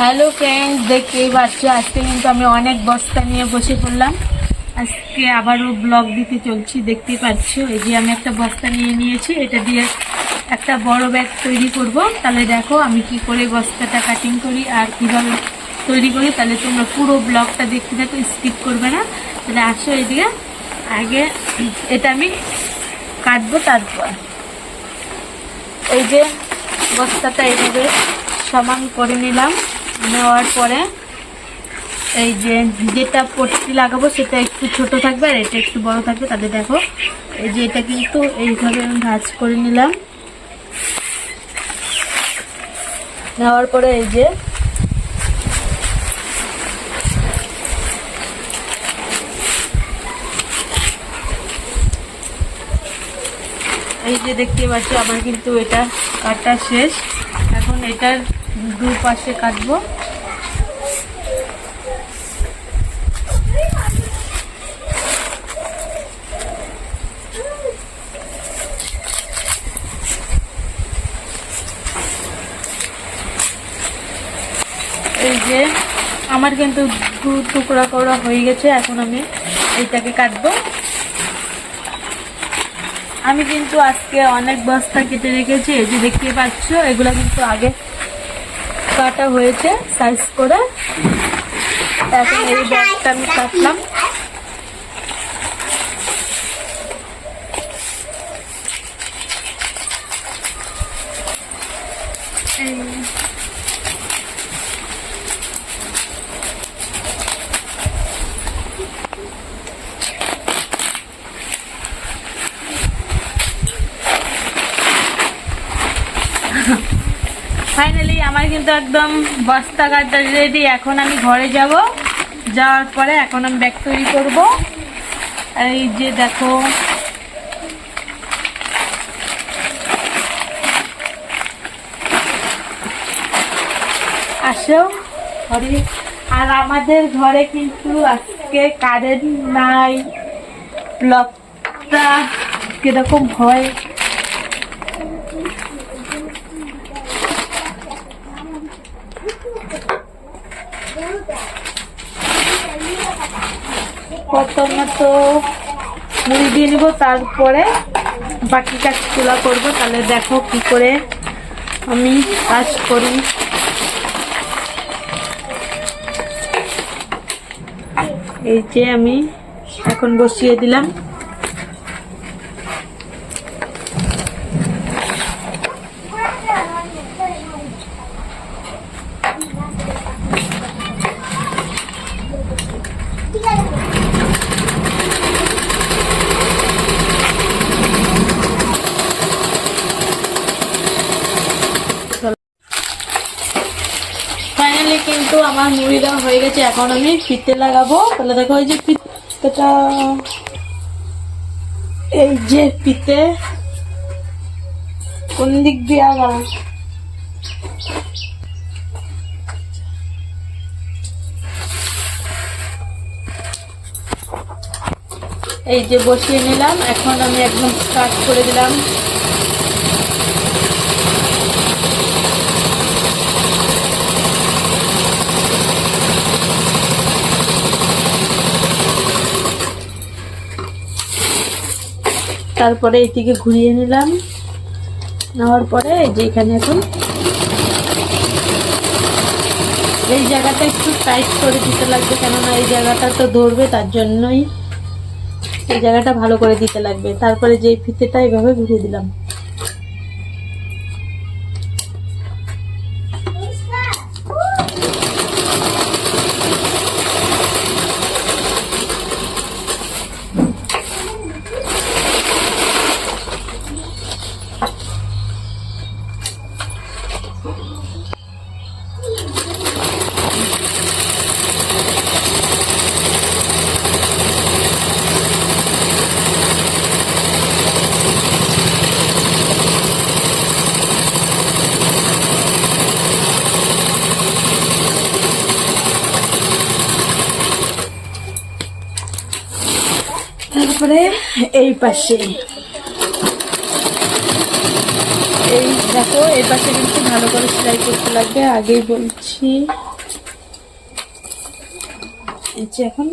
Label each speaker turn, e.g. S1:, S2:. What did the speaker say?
S1: Hello friends দেখতেই পাচ্ছ আজকে কিন্তু আমি অনেক বস্তা নিয়ে বসে পড়লাম। আজকে আবারও ব্লগ দিতে চলছি, দেখতেই পাচ্ছ? এই যে আমি একটা বস্তা নিয়ে নিয়েছি, এটা দিয়ে একটা বড় ব্যাগ তৈরি করব। তাহলে দেখো আমি কি করে বস্তাটা কাটিং করি আর কীভাবে তৈরি করি। তাহলে তোমরা পুরো ব্লগটা দেখতে থাকো স্কিপ করবে না। তাহলে আসো এদিকে। আগে এটা আমি কাটবো তারপর। এই যে বস্তাটা এইভাবে সমান করে নিলাম। নেওয়ার পরে এই যে যেটা পট্টি লাগাবো সেটা একটু ছোট থাকবে আর এটা একটু বড় থাকবে তাদের দেখো, এই যে এটা কিন্তু এইভাবে আমি ভাজ করে নিলাম। নেওয়ার পরে এই যে এই যে দেখতে পাচ্ছি, আমার কিন্তু এটা কাটা শেষ। এখন এটার দু পাশে কাটবো। এই যে আমার কিন্তু দু টুকরা করা হয়ে গেছে, এখন আমি এইটাকে কাটবো। আমি কিন্তু আজকে অনেক বস্তা কেটে রেখেছি যে দেখতে পাচ্ছ, এগুলো কিন্তু আগে কাটা হয়েছে সাইজ করে। এখন এই ব্যাগটা আমি কাটলাম এই ফাইনালি আমার কিন্তু একদম বস্তা রেডি এখন আমি ঘরে যাব। যাওয়ার পরে এখন আমি ব্যাগ তৈরি করব। এই যে দেখো। আসো। ঘরে। আর আমাদের ঘরে কিন্তু আজকে কারেন্ট নাই। ব্লকটা কীরকম হয়? প্রথমে তো মুড়ি দিয়ে নিব, তারপরে বাকি কাজ তোলা করব। তাহলে দেখো কি করে আমি কাজ করি। এই যে আমি এখন বসিয়ে দিলাম। ফাইনালি কিন্তু আমার মুড়িটা হয়ে গেছে, এখন আমি ফিতে লাগাবো। তাহলে দেখো এই যে ফিতেটা, এই যে ফিতে, কোন দিক দিয়ে আবার? এই যে বসিয়ে নিলাম, এখন আমি একদম স্টার্ট করে দিলাম। তারপরে এদিকে ঘুরিয়ে নিলাম। নেওয়ার পরে এই যে এখানে এখন এই জায়গাটা একটু টাইট করে দিতে লাগবে, কেননা এই জায়গাটা তো ধরবে, তার জন্যই এই জায়গাটা ভালো করে দিতে লাগবে। তারপরে যে ফিতেটা এভাবে ঘুরিয়ে দিলাম। তারপরে এই পাশে এই দেখো, এই পাশে কিন্তু ভালো করে সেলাই করতে লাগবে, আগেই বলছি এখন।